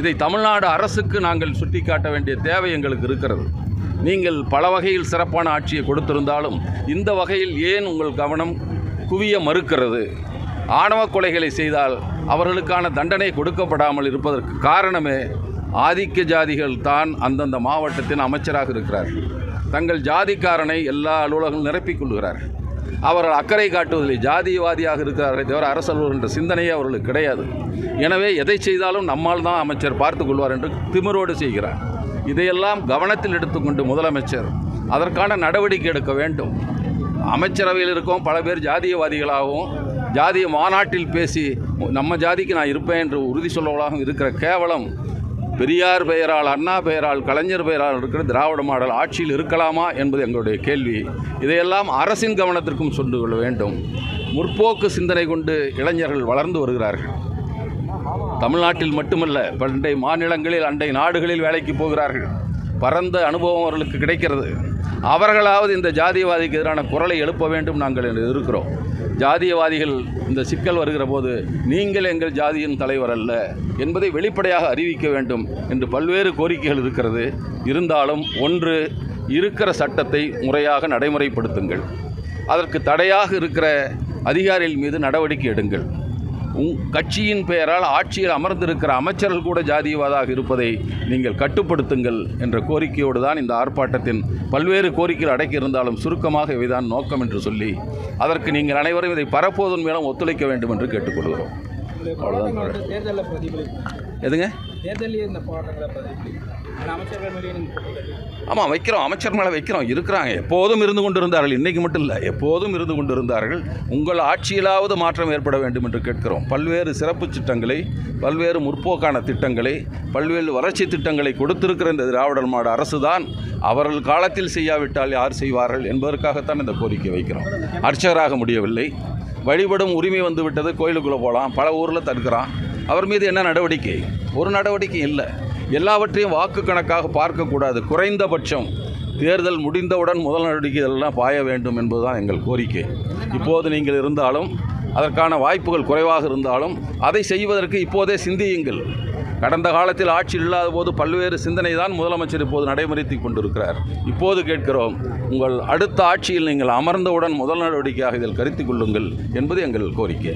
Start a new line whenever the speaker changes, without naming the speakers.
இதை தமிழ்நாடு அரசுக்கு நாங்கள் சுட்டிக்காட்ட வேண்டிய தேவை எங்களுக்கு இருக்கிறது. நீங்கள் பல வகையில் சிறப்பான ஆட்சியை கொடுத்திருந்தாலும் இந்த வகையில் ஏன் உங்கள் கவனம் குவிய மறுக்கிறது? ஆணவ கொலைகளை செய்தால் அவர்களுக்கான தண்டனை கொடுக்கப்படாமல் இருப்பதற்கு காரணமே ஆதிக்க ஜாதிகள் தான் அந்தந்த மாவட்டத்தின் அமைச்சராக இருக்கிறார்கள். தங்கள் ஜாதிக்காரனை எல்லா அலுவலகங்களும் நிரப்பிக் கொள்கிறார்கள். அவர்கள் அக்கறை காட்டுவதில் ஜாதிவாதியாக இருக்கிறார்களே தவிர அரசு என்ற சிந்தனையே அவர்களுக்கு கிடையாது. எனவே எதை செய்தாலும் நம்மால் தான் அமைச்சர் பார்த்து கொள்வார் என்று திமிரோடு செய்கிறார். இதையெல்லாம் கவனத்தில் எடுத்துக்கொண்டு முதலமைச்சர் அதற்கான நடவடிக்கை எடுக்க வேண்டும். அமைச்சரவையில் இருக்கோம் பல பேர் ஜாதியவாதிகளாகவும் ஜாதிய மாநாட்டில் பேசி நம்ம ஜாதிக்கு நான் இருப்பேன் என்று உறுதி சொல்லவளாகவும் இருக்கிற கேவலம் பெரியார் பெயரால் அண்ணா பெயரால் கலைஞர் பெயரால் இருக்கிற திராவிட மாடல் ஆட்சியில் இருக்கலாமா என்பது எங்களுடைய கேள்வி. இதையெல்லாம் அரசின் கவனத்திற்கும் சொண்டு கொள்ள வேண்டும். முற்போக்கு சிந்தனை கொண்டு இளைஞர்கள் வளர்ந்து வருகிறார்கள். தமிழ்நாட்டில் மட்டுமல்ல பண்டை மாநிலங்களில் அண்டை நாடுகளில் வேலைக்கு போகிறார்கள். பரந்த அனுபவம் அவர்களுக்கு கிடைக்கிறது. அவர்களாவது இந்த ஜாதிவாதிக்கு எதிரான குரலை எழுப்ப வேண்டும் நாங்கள் என்று இருக்கிறோம் ஜாதியவாதிகள் இந்த சிக்கல் வருகிற போது நீங்கள் எங்கள் ஜாதியின் தலைவர் அல்ல என்பதை வெளிப்படையாக அறிவிக்க வேண்டும் என்று பல்வேறு கோரிக்கைகள் இருக்கிறது. இருந்தாலும் ஒன்று இருக்கிற சட்டத்தை முறையாக நடைமுறைப்படுத்துங்கள். அதற்கு தடையாக இருக்கிற அதிகாரிகள் மீது நடவடிக்கை எடுங்கள். உங் கட்சியின் பெயரால் ஆட்சியில் அமர்ந்திருக்கிற அமைச்சர்கள் கூட ஜாதியவாதாக இருப்பதை நீங்கள் கட்டுப்படுத்துங்கள் என்ற கோரிக்கையோடு தான் இந்த ஆர்ப்பாட்டத்தின் பல்வேறு கோரிக்கைகள் அடக்கியிருந்தாலும் சுருக்கமாக இவைதான் நோக்கம் என்று சொல்லி அதற்கு நீங்கள் அனைவரும் இதை பரப்புவதன் மூலம் ஒத்துழைக்க வேண்டும் என்று கேட்டுக்கொள்கிறோம். எதுங்க?
தேர்தலில் இந்த போராட்டங்களை அமைச்சர்கள்
ஆமாம் வைக்கிறோம். அமைச்சர் மேலே வைக்கிறோம். இருக்கிறாங்க. எப்போதும் இருந்து கொண்டு இருந்தார்கள் இன்றைக்கு மட்டும் இல்லை. எப்போதும் இருந்து கொண்டு இருந்தார்கள் உங்கள் ஆட்சியிலாவது மாற்றம் ஏற்பட வேண்டும் என்று கேட்கிறோம். பல்வேறு சிறப்பு திட்டங்களை பல்வேறு முற்போக்கான திட்டங்களை பல்வேறு வளர்ச்சி திட்டங்களை கொடுத்திருக்கிற இந்த திராவிடர் மாடு அரசு தான் அவர்கள் காலத்தில் செய்யாவிட்டால் யார் செய்வார்கள் என்பதற்காகத்தான் இந்த கோரிக்கை வைக்கிறோம். அர்ச்சகராக முடியவில்லை. வழிபடும் உரிமை வந்துவிட்டது. கோயிலுக்குள்ளே போகலாம். பல ஊரில் தடுக்கிறான். அவர் மீது என்ன நடவடிக்கை? ஒரு நடவடிக்கை இல்லை. எல்லாவற்றையும் வாக்கு கணக்காக பார்க்கக்கூடாது. குறைந்தபட்சம் தேர்தல் முடிந்தவுடன் முதல் நடவடிக்கை இதெல்லாம் பாய வேண்டும் என்பதுதான் எங்கள் கோரிக்கை. இப்போது நீங்கள் இருந்தாலும் அதற்கான வாய்ப்புகள் குறைவாக இருந்தாலும் அதை செய்வதற்கு இப்போதே சிந்தியுங்கள். கடந்த காலத்தில் ஆட்சி இல்லாத போது பல்வேறு சிந்தனை தான் முதலமைச்சர் இப்போது நடைமுறைத்து கொண்டிருக்கிறார். இப்போது கேட்கிறோம் உங்கள் அடுத்த ஆட்சியில் நீங்கள் அமர்ந்தவுடன் முதல் நடவடிக்கையாக இதில் கருத்தி கொள்ளுங்கள் என்பது எங்கள் கோரிக்கை.